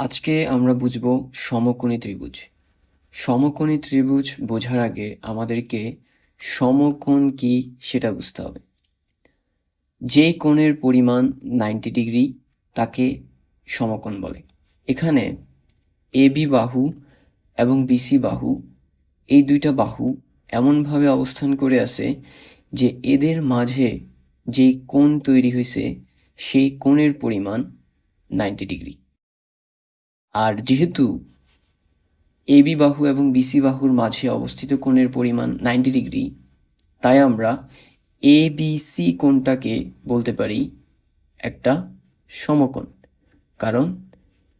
আজকে আমরা বুঝব সমকোণী ত্রিভুজ। সমকোণী ত্রিভুজ বোঝার আগে আমাদেরকে সমকোণ কি সেটা বুঝতে হবে। যে কোণের পরিমাণ নাইনটি ডিগ্রি তাকে সমকোণ বলে। এখানে এবি বাহু এবং বিসি বাহু, এই দুইটা বাহু এমনভাবে অবস্থান করে আছে যে এদের মাঝে যেই কোণ তৈরি হয়েছে, সেই কোণের পরিমাণ নাইনটি ডিগ্রি আর যেহেতু এবি বাহু এবং বিসি বাহুর মাঝে অবস্থিত কোণের পরিমাণ নাইনটি ডিগ্রি, তাই আমরা এ বি সি কোণটাকে বলতে পারি একটা সমকোণ, কারণ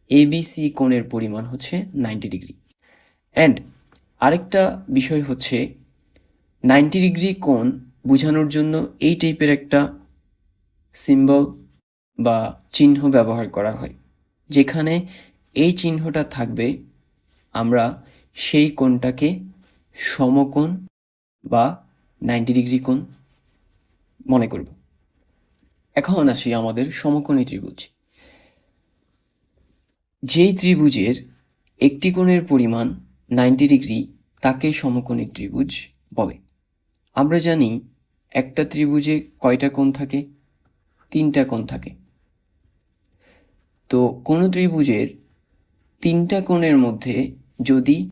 এ বি সি কোণের পরিমাণ হচ্ছে নাইনটি ডিগ্রি। অ্যান্ড আরেকটা বিষয় হচ্ছে নাইনটি ডিগ্রি কোণ বোঝানোর জন্য এই টাইপের একটা সিম্বল বা চিহ্ন ব্যবহার করা হয়, যেখানে এই চিহ্নটা থাকবে আমরা সেই কোণটাকে সমকোণ বা নাইনটি ডিগ্রি কোণ মনে করব। এখন আসি আমাদের সমকোণী ত্রিভুজ। যেই ত্রিভুজের একটি কোণের পরিমাণ নাইনটি ডিগ্রি, তাকে সমকোণী ত্রিভুজ বলে। আমরা জানি একটা ত্রিভুজে কয়টা কোণ থাকে? তিনটা কোণ থাকে। তো কোনো ত্রিভুজের তিনটা কোণের মধ্যে যদি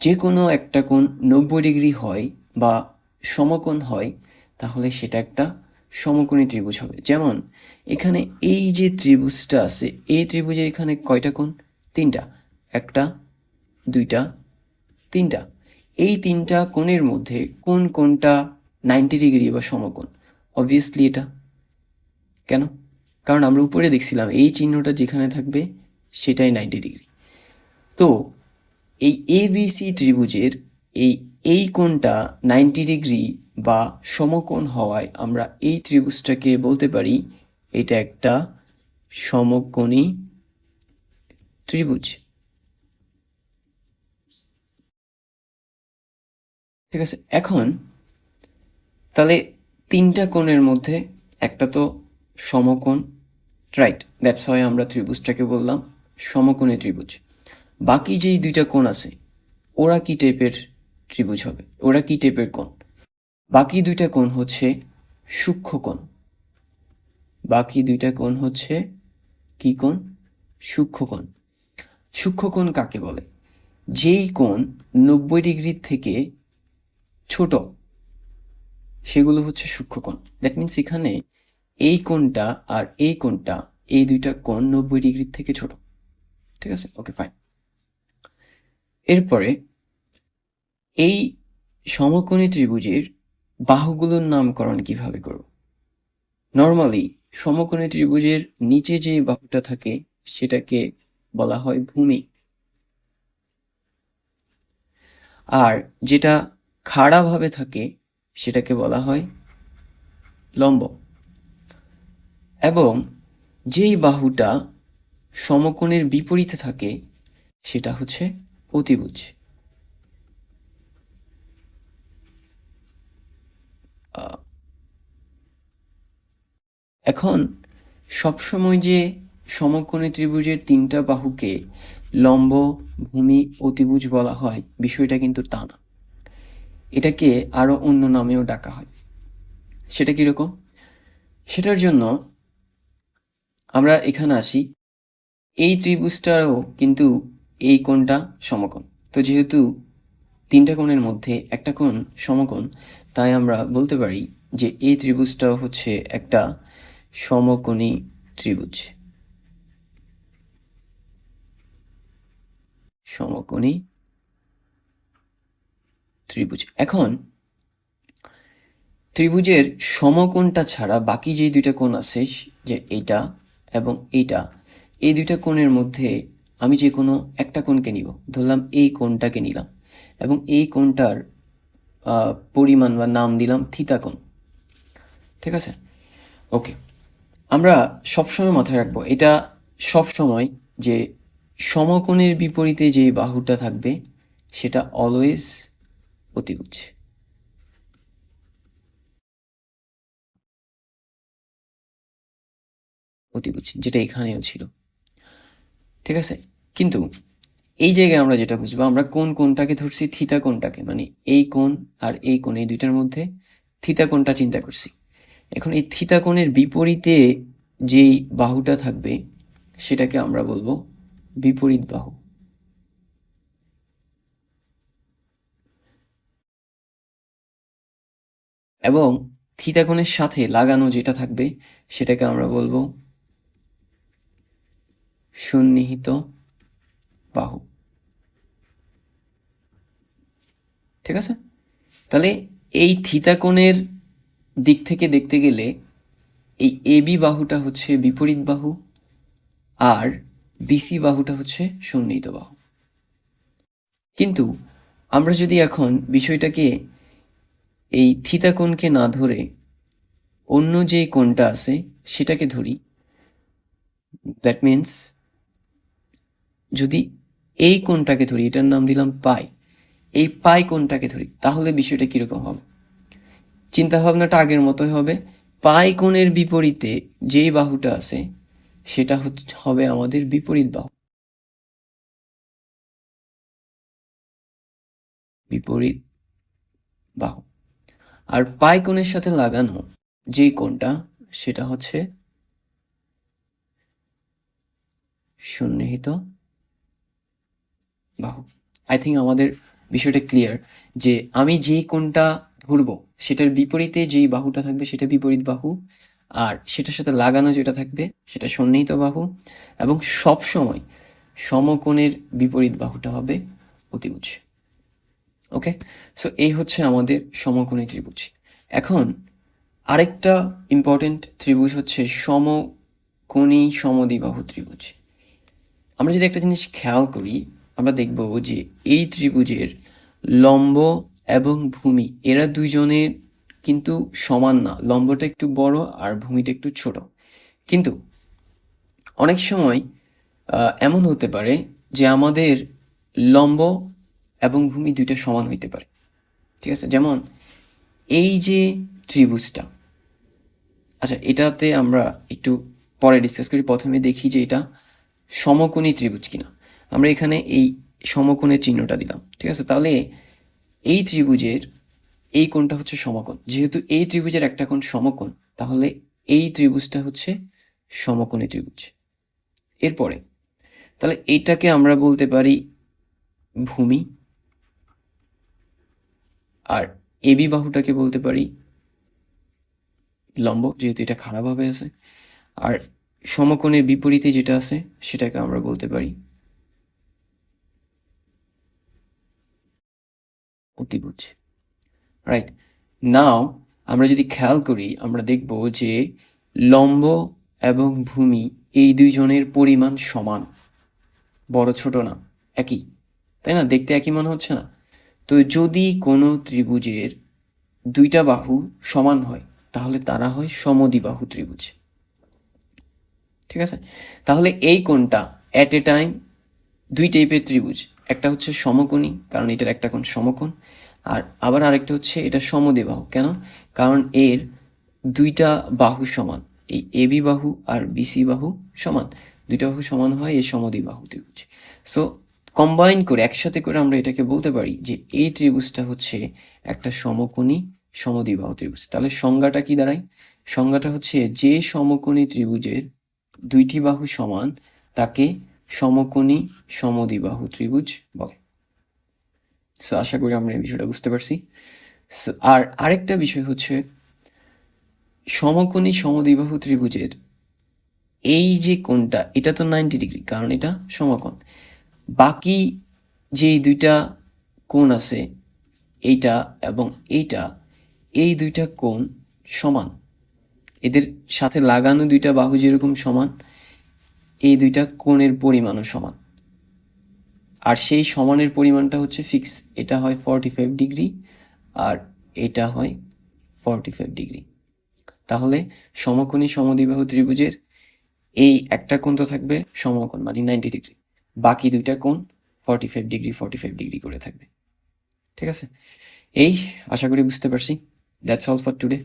যে কোনো একটা কোণ নব্বই ডিগ্রি হয় বা সমকোণ হয়, তাহলে সেটা একটা সমকোণী ত্রিভুজ হবে। যেমন, এখানে এই যে ত্রিভুজটা আছে, এই ত্রিভুজের এখানে কয়টা কোণ? তিনটা। একটা, দুইটা, তিনটা। এই তিনটা কোণের মধ্যে কোন কোণটা নাইনটি ডিগ্রি বা সমকোণ? অবভিয়াসলি এটা। কেন? কারণ আমরা উপরে দেখছিলাম, এই চিহ্নটা যেখানে থাকবে, সেটাই নাইনটি ডিগ্রি। তো এই এবিসি ত্রিভুজের এই এই কোণটা নাইনটি ডিগ্রি বা সমকোণ হওয়ায় আমরা এই ত্রিভুজটাকে বলতে পারি এটা একটা সমকোণী ত্রিভুজ। ঠিক আছে, এখন তাহলে তিনটা কোণের মধ্যে একটা তো সমকোণ রাইট দ্যাটস হয় আমরা ত্রিভুজটাকে বললাম সমকোণী ত্রিভুজ। বাকি যেই দুইটা কোণ আছে, ওরা কি টাইপের ত্রিভুজ হবে? ওরা কি টাইপের কোণ? বাকি দুইটা কোণ হচ্ছে সূক্ষ্ম কোণ। বাকি দুইটা কোণ হচ্ছে কি কোণ? সূক্ষ্ম কোণ। সূক্ষ্ম কোণ কাকে বলে? যেই কোণ নব্বই ডিগ্রির থেকে ছোট, সেগুলো হচ্ছে সূক্ষ্ম কোণ। দ্যাট মিনস এখানে এই কোণটা আর এই কোণটা, এই দুইটা কোণ নব্বই ডিগ্রির থেকে ছোট। ঠিক আছে? ওকে ফাইন এরপরে এই সমকোণী ত্রিভুজের বাহুগুলোর নামকরণ কীভাবে করব? নর্মালি সমকোণী ত্রিভুজের নিচে যে বাহুটা থাকে, সেটাকে বলা হয় ভূমি। আর যেটা খাড়াভাবে থাকে, সেটাকে বলা হয় লম্ব। এবং যেই বাহুটা সমকোণের বিপরীতে থাকে, সেটা হচ্ছে অতিভুজ। এখন সবসময় যে সমকোণী ত্রিভুজের তিনটা বাহুকে লম্ব, ভূমি, অতিভুজ বলা হয়, বিষয়টা কিন্তু তা না। এটাকে আরও অন্য নামেও ডাকা হয়। সেটা কীরকম? সেটার জন্য আমরা এখানে আসি। এই ত্রিভুজটারও কিন্তু এই কোণটা সমকোণ। তো যেহেতু তিনটা কোণের মধ্যে একটা কোণ সমকোণ, তাই আমরা বলতে পারি যে এই ত্রিভুজটা হচ্ছে একটা সমকোণী ত্রিভুজ। সমকোণী ত্রিভুজ। এখন ত্রিভুজের সমকোণটা ছাড়া বাকি যে দুইটা কোণ আছে, যে এইটা এবং এইটা, এই দুইটা কোণের মধ্যে আমি যে কোনো একটা কোণকে নিব। ধরলাম এই কোণটাকে নিলাম এবং এই কোণটার পরিমাণ বা নাম দিলাম থিতা কোণ। ঠিক আছে? ওকে। আমরা সবসময় মাথায় রাখব, এটা সবসময় যে সমকোণের বিপরীতে যে বাহুটা থাকবে, সেটা অলওয়েজ অতিভুজ। অতিভুজ, যেটা এখানেও ছিল। ঠিক আছে? কিন্তু এই জায়গায় আমরা যেটা বুঝব, আমরা কোন কোনটাকে ধরছি থিতা কোনটাকে মানে এই কোন আর এই কোণ, এই দুইটার মধ্যে থিতা কোণটা চিন্তা করছি। এখন এই থিতা কোণের বিপরীতে যেই বাহুটা থাকবে, সেটাকে আমরা বলব বিপরীত বাহু। এবং থিতা কোণের সাথে লাগানো যেটা থাকবে, সেটাকে আমরা বলব সন্নিহিত বাহু। ঠিক আছে? তাহলে এই থিতা কোণের দিক থেকে দেখতে গেলে এই এবি বাহুটা হচ্ছে বিপরীত বাহু আর বিসি বাহুটা হচ্ছে সন্নিহিত বাহু। কিন্তু আমরা যদি এখন বিষয়টাকে এই থিতা কোণকে না ধরে অন্য যে কোণটা আছে সেটাকে ধরি দ্যাট মিন্স যদি এই কোণটাকে ধরি, এটার নাম দিলাম পাই। এই পাই কোণটাকে ধরি, তাহলে বিষয়টা কীরকম হবে? চিন্তা ভাবনাটা আগের মতোই হবে। পাই কোণের বিপরীতে যেই বাহুটা আছে, সেটা হবে আমাদের বিপরীত বাহু। বিপরীত বাহু। আর পাই কোণের সাথে লাগানো যে কোণটা, সেটা হচ্ছে সন্নিহিত বাহু আই থিঙ্ক আমাদের বিষয়টা ক্লিয়ার যে আমি যেই কোনটা ধরবো, সেটার বিপরীতে যেই বাহুটা থাকবে সেটা বিপরীত বাহু, আর সেটার সাথে লাগানো যেটা থাকবে সেটা সন্নিহিত বাহু, এবং সব সময় সমকোণের বিপরীত বাহুটা হবে অতিভুজ। ওকে সো এই হচ্ছে আমাদের সমকোণী ত্রিভুজ। এখন, আরেকটা ইম্পর্টেন্ট ত্রিভুজ হচ্ছে সমকোণী সমদ্বিবাহু ত্রিভুজ। আমরা যদি একটা জিনিস খেয়াল করি আমরা দেখব যে এই ত্রিভুজের লম্ব এবং ভূমি, এরা দুইজনের কিন্তু সমান না। লম্বটা একটু বড় আর ভূমিটা একটু ছোট। কিন্তু অনেক সময় এমন হতে পারে যে আমাদের লম্ব এবং ভূমি দুইটা সমান হইতে পারে। ঠিক আছে? যেমন এই যে ত্রিভুজটা। আচ্ছা এটাতে আমরা একটু পরে ডিসকাস করি। প্রথমে দেখি যে এটা সমকোণী ত্রিভুজ কিনা। আমরা এখানে এই সমকোণের চিহ্নটা দিলাম, ঠিক আছে? তাহলে এই ত্রিভুজের এই কোণটা হচ্ছে সমকোণ। যেহেতু এই ত্রিভুজের একটা কোণ সমকোণ, তাহলে এই ত্রিভুজটা হচ্ছে সমকোণী ত্রিভুজ। এরপরে, তাহলে এইটাকে আমরা বলতে পারি ভূমি, আর এবি বাহুটাকে বলতে পারি লম্ব, যেহেতু এটা খারাপভাবে আছে। আর সমকোণের বিপরীতে যেটা আছে, সেটাকে আমরা বলতে পারি অতিভুজ রাইট নাও আমরা যদি খেয়াল করি, আমরা দেখব যে লম্ব এবং ভূমি এই দুইজনের পরিমাণ সমান। বড় ছোট না, একই। তাই না? দেখতে একই মনে হচ্ছে না? তো যদি কোনো ত্রিভুজের দুইটা বাহু সমান হয়, তাহলে তারা হয় সমদ্বিবাহু ত্রিভুজ। ঠিক আছে? তাহলে এই কোণটা অ্যাট এ টাইম দুই টাইপের ত্রিভুজ। একটা হচ্ছে সমকোণী, কারণ এটার একটা কোণ সমকোণ। আর আবার আরেকটা হচ্ছে এটা সমদ্বিবাহু কেন? কারণ এর দুইটা বাহু সমান, এই এবি বাহু আর বিসি বাহু সমান। দুইটা বাহু সমান হয় এই সমদে বাহু ত্রিভুজ সো কম্বাইন করে, একসাথে করে আমরা এটাকে বলতে পারি যে এই ত্রিভুজটা হচ্ছে একটা সমকোণী সমদ্বিবাহু ত্রিভুজ। তাহলে সংজ্ঞাটা কি দাঁড়ায়? সংজ্ঞাটা হচ্ছে যে সমকোণী ত্রিভুজের দুইটি বাহু সমান, তাকে সমকোণী সমদ্বিবাহু ত্রিভুজ বলে। সো আশা করি আমরা এই বিষয়টা বুঝতে পারছি। আর আরেকটা বিষয় হচ্ছে, সমকোণী সমদ্বিবাহু ত্রিভুজের এই যে কোণটা, এটা তো নাইনটি ডিগ্রি কারণ এটা সমকোণ। বাকি যেই দুইটা কোণ আছে, এইটা এবং এইটা, এই দুইটা কোণ সমান। এদের সাথে লাগানো দুইটা বাহু যেরকম সমান, এই দুইটা কোণের পরিমাণও সমান। আর সেই সমানের পরিমাণটা হচ্ছে ফিক্স এটা হয় ফর্টি ফাইভ ডিগ্রি আর এটা হয় ফর্টি ফাইভ ডিগ্রি তাহলে সমকোণী সমদ্বিবাহু ত্রিভুজের এই একটা কোণ তো থাকবে সমকোণ মানে নাইনটি ডিগ্রি বাকি দুইটা কোণ forty five degree forty five degree করে থাকবে। ঠিক আছে? এই আশা করি বুঝতে পারছি। That's all for today